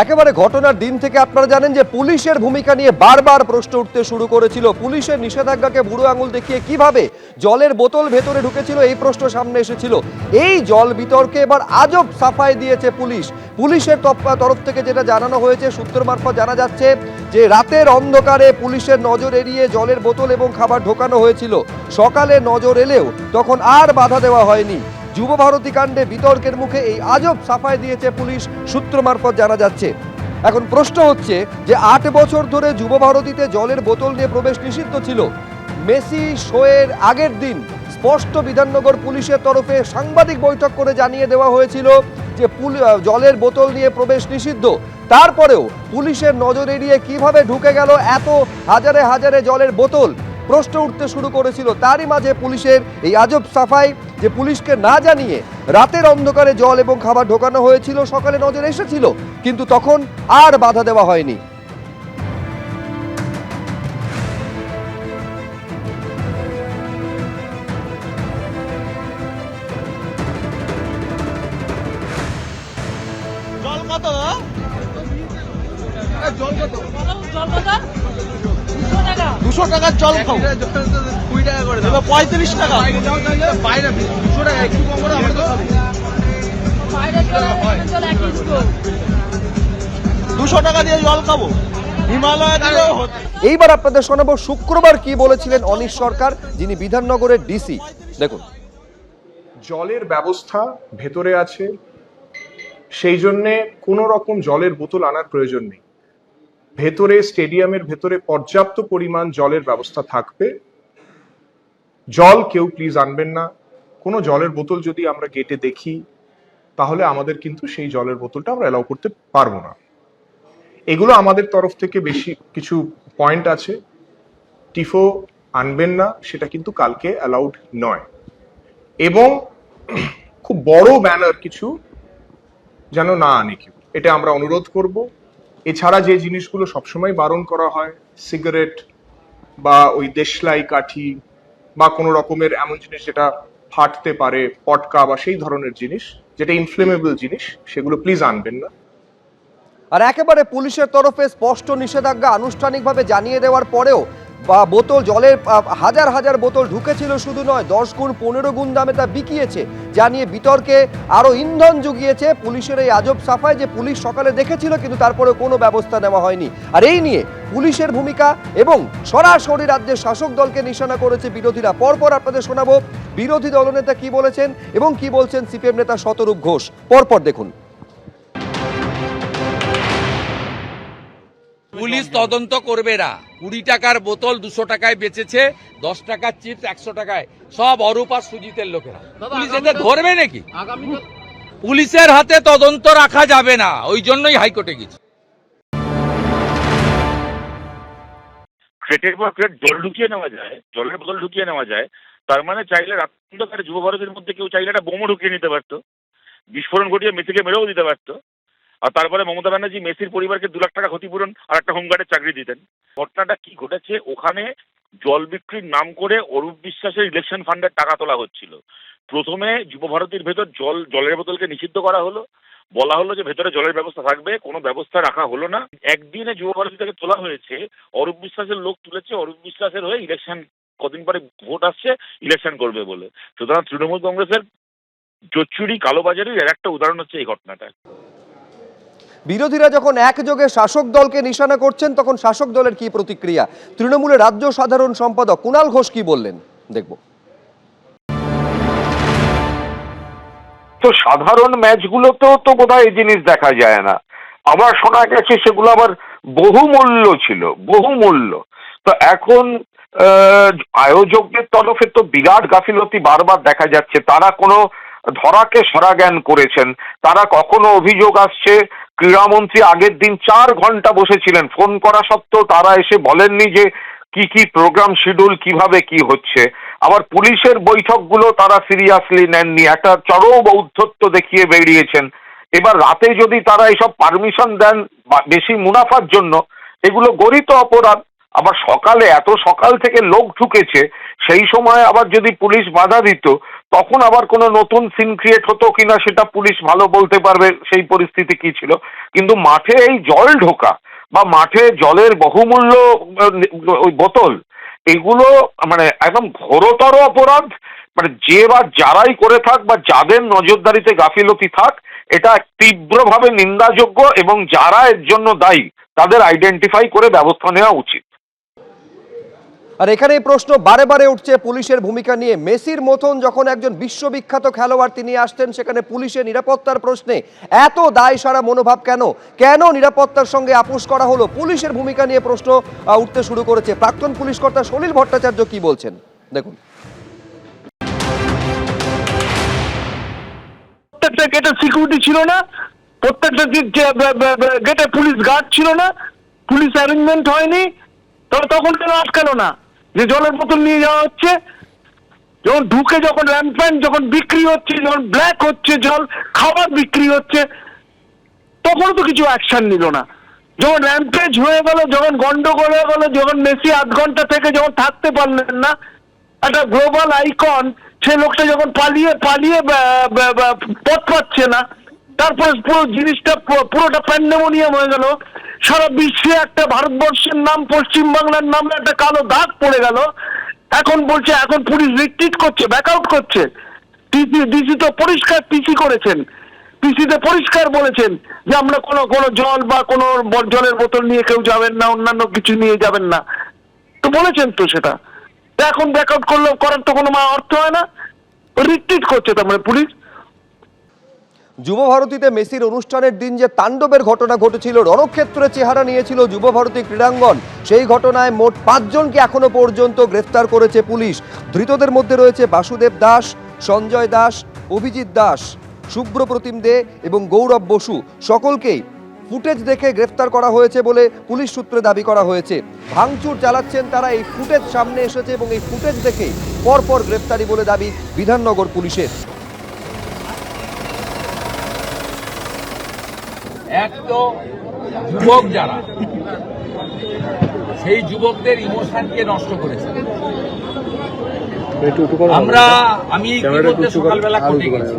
একেবারে ঘটনার দিন থেকে আপনারা জানেন যে পুলিশের ভূমিকা নিয়ে বারবার প্রশ্ন উঠতে শুরু করেছিল। পুলিশের নিষেধাজ্ঞাকে বুড়ো আঙুল দেখিয়ে কীভাবে জলের বোতল ভেতরে ঢুকেছিল এই প্রশ্ন সামনে এসেছিল। এই জল বিতর্কে এবার আজব সাফাই দিয়েছে পুলিশ। পুলিশের তরফ থেকে যেটা জানানো হয়েছে, সূত্র মারফত জানা যাচ্ছে যে রাতের অন্ধকারে পুলিশের নজর এড়িয়ে জলের বোতল এবং খাবার ঢোকানো হয়েছিল। সকালে নজর এলেও তখন আর বাধা দেওয়া হয়নি। যুব ভারতী কাণ্ডে বিতর্কের মুখে এই আজব সাফাই দিয়েছে পুলিশ, সূত্র মারফত জানা যাচ্ছে। এখন প্রশ্ন হচ্ছে যে আট বছর ধরে যুব ভারতীতে জলের বোতল নিয়ে প্রবেশ নিষিদ্ধ ছিল। মেসি শোয়ের আগের দিন স্পষ্ট বিধাননগর পুলিশের তরফে সাংবাদিক বৈঠক করে জানিয়ে দেওয়া হয়েছিল যে জলের বোতল নিয়ে প্রবেশ নিষিদ্ধ। তারপরেও পুলিশের নজর এড়িয়ে কীভাবে ঢুকে গেল এত হাজারে হাজারে জলের বোতল? প্রশ্ন উঠতে শুরু করেছিল তারই মাঝে পুলিশের এই আজব সাফাই। যে পুলিশকে না জানিয়ে রাতের অন্ধকারে জল এবং খাবার ঢোকানো হয়েছিল সকালে নজর এসেছিল কিন্তু তখন আর বাধা দেওয়া হয়নি। কত? জল কত? জল কত? দুশো টাকা। দুশো টাকার জল খাও। কুড়ি টাকা করে দেবো পঁয়ত্রিশ টাকা। বাইরে দুশো টাকা একটু কম করে আমরা তো। দুশো দিয়ে জল খাব। হিমালয় দিয়েও হতো। এইবার আপনাদের শোনাবো শুক্রবার কি বলেছিলেন অনিশ সরকার যিনি বিধাননগরের ডিসি। দেখুন। জলের ব্যবস্থা ভেতরে আছে। সেই জন্যে কোনো রকম জলের বোতল আনার প্রয়োজন নেই। ভেতরে স্টেডিয়ামের ভেতরে পর্যাপ্ত পরিমাণ জলের ব্যবস্থা থাকবে। জল কেউ প্লিজ আনবেন না। কোনো জলের বোতল যদি আমরা গেটে দেখি, তাহলে আমাদের কিন্তু সেই জলের বোতলটা আমরা অ্যালাউ করতে পারব না। এগুলো আমাদের তরফ থেকে বেশি কিছু পয়েন্ট আছে। টিফো আনবেন না, সেটা কিন্তু কালকে অ্যালাউড নয়। এবং খুব বড় ব্যানার কিছু যেন না আনে কেউ। এটা আমরা অনুরোধ করব। এছাড়া যে জিনিসগুলো সবসময় বারণ করা হয় সিগারেট বা ওই দেশলাই কাঠি বা কোনো রকমের এমন জিনিস যেটা ফাটতে পারে, পটকা বা সেই ধরনের জিনিস, যেটা ইনফ্লেমেবল জিনিস, সেগুলো প্লিজ আনবেন না। আর একেবারে পুলিশের তরফে স্পষ্ট নিষেধাজ্ঞা আনুষ্ঠানিকভাবে জানিয়ে দেওয়ার পরেও বা বোতল, জলের হাজার হাজার বোতল ঢুকেছিল শুধু নয়, দশ গুণ, পনেরো গুণ দামে তা বিকিয়েছে, যা নিয়ে বিতর্কে আরও ইন্ধন জুগিয়েছে পুলিশের এই আজব সাফায় যে পুলিশ সকালে দেখেছিল, কিন্তু তারপরে কোনো ব্যবস্থা নেওয়া হয়নি। আর এই নিয়ে পুলিশের ভূমিকা এবং সরাসরি রাজ্যের শাসক দলকে নিশানা করেছে বিরোধীরা। পরপর আপনাদের শোনাবো বিরোধী দলনেতা কি বলেছেন এবং কি বলছেন সিপিএম নেতা শতরূপ ঘোষ। পরপর দেখুন। পুলিশ তদন্ত করবে না কুড়ি টাকার বোতল দুশো টাকায় বেচেছে দশ টাকার চিপস একশো টাকায়। সব অরূপ আর সুজিতের লোকেরা। পুলিশ এদের ধরবে নাকি? পুলিশের হাতে তদন্ত রাখা যাবে না ওই জন্যই হাইকোর্টে গেছি। ক্রেটের পর ক্রেট জল ঢুকিয়ে নেওয়া যায় জলের বোতল ঢুকিয়ে নেওয়া যায়। তার মানে চাইলে রাত অন্ধকারে যুব ভারতের মধ্যে কেউ চাইলে একটা বোমও ঢুকিয়ে নিতে পারতো। বিস্ফোরণ ঘটিয়ে মেসিকে মেরেও দিতে পারতো। আর তারপরে মমতা ব্যানার্জি মেসির পরিবারকে দু লাখ টাকা ক্ষতিপূরণ আর একটা হোমগার্ডের চাকরি দিতেন। ঘটনাটা কি ঘটেছে? ওখানে জল বিক্রির নাম করে অরূপ বিশ্বাসের ইলেকশন ফান্ডের টাকা তোলা হচ্ছিল। প্রথমে যুব ভারতীর ভেতর জল, জলের বোতলকে নিষিদ্ধ করা হলো। বলা হলো যে ভেতরে জলের ব্যবস্থা থাকবে, কোনো ব্যবস্থা রাখা হলো না। একদিনে যুব ভারতী থেকে তোলা হয়েছে, অরূপ বিশ্বাসের লোক তুলেছে, অরূপ বিশ্বাসের হয়ে ইলেকশন কদিন পরে ভোট আসছে ইলেকশন করবে বলে। সুতরাং তৃণমূল কংগ্রেসের জোচ্চুরি কালোবাজারির এর একটা উদাহরণ হচ্ছে এই ঘটনাটা। বিরোধীরা যখন একযোগে শাসক দলকে নিশানা করছেন, তখন শাসক দলের কি প্রতিক্রিয়া? তৃণমূলের রাজ্য সাধারণ সম্পাদক কুণাল ঘোষ কি বললেন? দেখব। তো সাধারণ ম্যাচগুলোতেও তো বোধহয় এই জিনিস দেখা যায় না। আবার শোনা গেছে সেগুলো আবার বহুমূল্য ছিল, বহুমূল্য। তো এখন আয়োজকদের তরফে তো বিরাট গাফিলতি বারবার দেখা যাচ্ছে। তারা কোনো ধরাকে সরা জ্ঞান করেছেন, তারা কখনো অভিযোগ আসছে ক্রীড়ামন্ত্রী আগের দিন চার ঘণ্টা বসেছিলেন। ফোন করা সত্ত্বেও তারা এসে বলেননি যে, কি কি প্রোগ্রাম শিডিউল কীভাবে কি হচ্ছে। আবার পুলিশের বৈঠকগুলো তারা সিরিয়াসলি নেননি। একটা চরম ঔদ্ধত্য দেখিয়ে বেরিয়েছেন। এবার রাতে যদি তারা এইসব পারমিশন দেন বেশি মুনাফার জন্য, এগুলো গরিত অপরাধ। আবার সকালে, এত সকাল থেকে লোক ঢুকেছে, সেই সময় আবার যদি পুলিশ বাধা দিত, তখন আবার কোনো নতুন সিন ক্রিয়েট হতো কিনা সেটা পুলিশ ভালো বলতে পারবে সেই পরিস্থিতি কি ছিল। কিন্তু মাঠে এই জল ঢোকা বা মাঠে জলের বহুমূল্য ওই বোতল, এগুলো মানে একদম ঘোরতর অপরাধ। মানে যে বা যারাই করে থাক বা যাদের নজরদারিতে গাফিলতি থাক, এটা তীব্রভাবে নিন্দাযোগ্য এবং যারা এর জন্য দায়ী, তাদের আইডেন্টিফাই করে ব্যবস্থা নেওয়া উচিত। আর এখানে প্রশ্ন, বারে বারে উঠছে পুলিশের ভূমিকা নিয়ে। মেসির মতন যখন একজন বিশ্ববিখ্যাত খেলোয়াড় তিনি আসতেন সেখানে পুলিশের নিরাপত্তার প্রশ্নে এত দায় সারা মনোভাব কেন? কেন নিরাপত্তার সঙ্গে আপোষ করা হলো? পুলিশের ভূমিকা নিয়ে প্রশ্ন উঠতে শুরু করেছে প্রাক্তন পুলিশ কর্তা সলিল ভট্টাচার্য কি বলছেন? দেখুন। ছিল না, প্রত্যেকটা গেটে পুলিশ গার্ড ছিল না, পুলিশ অ্যারেঞ্জমেন্ট হয়নি তখন কেন আটকালো না? যে জলের বোতল নিয়ে যাওয়া হচ্ছে, যখন ঢুকে যখন র্যাম্প্যান্ট যখন বিক্রি হচ্ছে, যখন ব্ল্যাক হচ্ছে জল, খাবার বিক্রি হচ্ছে তখন তো কিছু অ্যাকশন নিল না। যখন র্যাম্পেজ হয়ে গেল, যখন গন্ডগোল হয়ে গেল, যখন মেসি আধ ঘণ্টা থেকে যখন থাকতে পারলেন না, একটা গ্লোবাল আইকন সে লোকটা যখন পালিয়ে পালিয়ে পথ পাচ্ছে না, তারপরে পুরো জিনিসটা পুরোটা প্যান্ডেমোনিয়াম হয়ে গেল সারা বিশ্বে একটা ভারতবর্ষের নাম পশ্চিম বাংলার নামে একটা কালো দাগ পড়ে গেল। এখন বলছে, এখন পুলিশ রিট্রিট করছে ব্যাক আউট করছে। ডিসি ডিসি তো পরিষ্কার পিসি করেছেন। পিসিতে পরিষ্কার বলেছেন যে আমরা কোনো কোনো জল বা কোনো জলের বোতল নিয়ে কেউ যাবেন না, অন্যান্য কিছু নিয়ে যাবেন না। তো বলেছেন তো সেটা। এখন ব্যাকআউট করলেও করার তো কোনো অর্থ হয় না। রিট্রিট করছে তার মানে পুলিশ। যুব ভারতীতে মেসির অনুষ্ঠানের দিন যে তাণ্ডবের ঘটনা ঘটেছিল, রণক্ষেত্রে চেহারা নিয়েছিল যুব ভারতী ক্রীড়াঙ্গন। সেই ঘটনায় মোট পাঁচজনকে এখনও পর্যন্ত গ্রেফতার করেছে পুলিশ? ধৃতদের মধ্যে রয়েছে বাসুদেব দাস, সঞ্জয় দাস, অভিজিৎ দাস শুভ্রপ্রতিম দে এবং গৌরব বসু। সকলকেই ফুটেজ দেখে গ্রেফতার করা হয়েছে বলে পুলিশ সূত্রে দাবি করা হয়েছে। ভাঙচুর চালাচ্ছেন তারা, এই ফুটেজ সামনে এসেছে এবং এই ফুটেজ দেখে পরপর গ্রেফতারি বলে দাবি বিধাননগর পুলিশের। এক তো যুবক যারা সেই যুবকদের ইমোশনকে নষ্ট করেছে। আমরা আমি ইতিমধ্যে সকালবেলা কোর্টে গেছি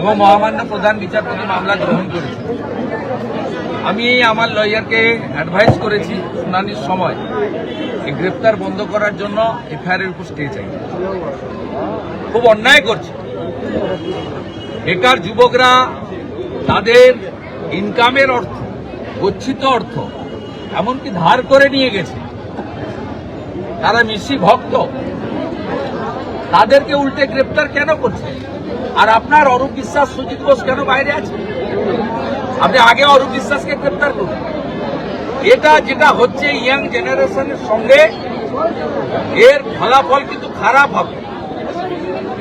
এবং মহামান্য প্রধান বিচারপতি মামলা গ্রহণ করেছি। আমি আমার লয়ারকে অ্যাডভাইস করেছি শুনানির সময় এই গ্রেপ্তার বন্ধ করার জন্য এফআইআর উপর স্টে চাই। খুব অন্যায় করছে। বেকার যুবকরা তাদের ইনকামের অর্থ, গচ্ছিত অর্থ, এমনকি ধার করে নিয়ে গেছে। তারা মিশি ভক্ত। তাদেরকে উল্টে গ্রেপ্তার কেন করছে? আর আপনার অরূপ বিশ্বাস সুজিত ঘোষ কেন বাইরে আছে? আপনি আগে অরূপ বিশ্বাসকে গ্রেপ্তার করুন। এটা যেটা হচ্ছে ইয়াং জেনারেশনের সঙ্গে এর ফলাফল কিন্তু খারাপ হবে।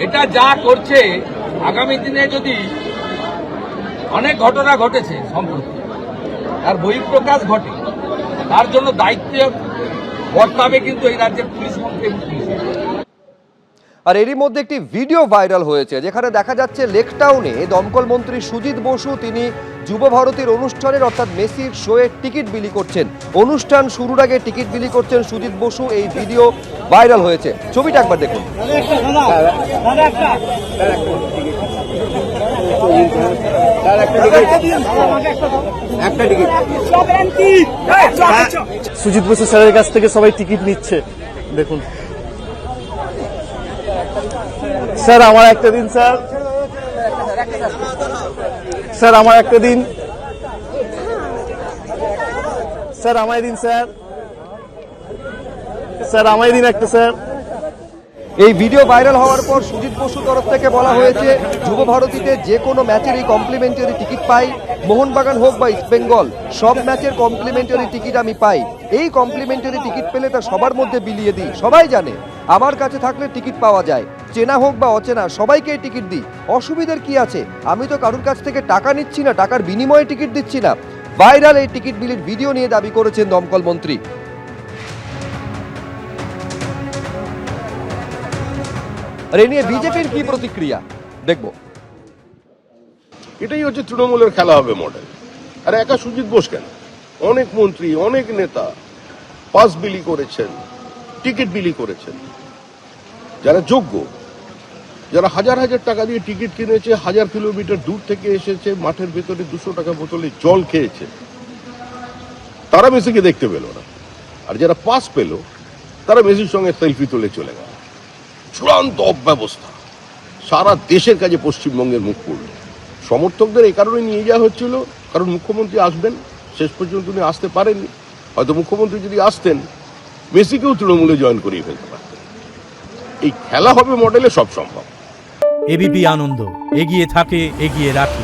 এটা যা করছে, আগামী দিনে যদি অনেক ঘটনা ঘটেছে সম্প্রতি। তার বহিঃপ্রকাশ ঘটে। তার জন্য দায়িত্ব বর্তাবে কিন্তু এই রাজ্যের পুলিশ মন্ত্রী আর এরই মধ্যে একটি ভিডিও ভাইরাল হয়েছে যেখানে দেখা যাচ্ছে লেকটাউনে দমকল মন্ত্রী সুজিত বসু তিনি যুব ভারতীর অনুষ্ঠানের অর্থাৎ মেসির শোয়ের টিকিট বিলি করছেন। অনুষ্ঠান শুরুর আগে টিকিট বিলি করছেন সুজিত বসু এই ভিডিও ভাইরাল হয়েছে। ছবিটা একবার দেখুন। সুজিত বসু স্যারের কাছ থেকে সবাই টিকিট নিচ্ছে। দেখুন। স্যার, আমার একটা দিন, স্যার। স্যার, আমার একটা দিন। স্যার, আমায় দিন, স্যার। স্যার, আমায় দিন একটা, স্যার। এই ভিডিও ভাইরাল হওয়ার পর সুজিত বসু তরফ থেকে বলা হয়েছে, যুব ভারতীতে যে কোনো ম্যাচেরই কমপ্লিমেন্টারি টিকিট পাই। মোহনবাগান হোক বা ইস্টবেঙ্গল সব ম্যাচের কমপ্লিমেন্টারি টিকিট আমি পাই। এই কমপ্লিমেন্টারি টিকিট পেলে তা সবার মধ্যে বিলিয়ে দিই। সবাই জানে, আমার কাছে থাকলে টিকিট পাওয়া যায়। চেনা হোক বা অচেনা, সবাইকেই টিকিট দিই। অসুবিধার কি আছে? আমি তো কারুর কাছ থেকে টাকা নিচ্ছি না, টাকার বিনিময়ে টিকিট দিচ্ছি না। ভাইরাল এই টিকিট বিলির ভিডিও নিয়ে দাবি করেছেন দমকল মন্ত্রী। আর এ নিয়ে বিজেপির কি প্রতিক্রিয়া? দেখব। এটাই হচ্ছে তৃণমূলের খেলা হবে মডেল আর একা সুজিত বোস কেন? অনেক মন্ত্রী, অনেক নেতা পাস বিলি করেছেন, টিকিট বিলি করেছেন। যারা যোগ্য, যারা হাজার হাজার টাকা দিয়ে টিকিট কিনেছে, হাজার কিলোমিটার দূর থেকে এসেছে, মাঠের ভেতরে দুশো টাকা বোতলে জল খেয়েছে, তারা মেসিকে দেখতে পেল না। আর যারা পাস পেল, তারা মেসির সঙ্গে সেলফি তুলে চলে গেল। চূড়ান্ত অব্যবস্থা। সারা দেশের কাছে পশ্চিমবঙ্গের মুখ পড়ল। সমর্থকদের এই কারণে নিয়ে যাওয়া হচ্ছিল, কারণ মুখ্যমন্ত্রী আসবেন, শেষ পর্যন্ত উনি আসতে পারেননি। হয়তো মুখ্যমন্ত্রী যদি আসতেন, মেসিকেও তৃণমূলে জয়েন করিয়ে ফেলতে পারতেন। এই খেলা হবে মডেলে সব সম্ভব। এবিপি আনন্দ, এগিয়ে থাকে, এগিয়ে রাখে।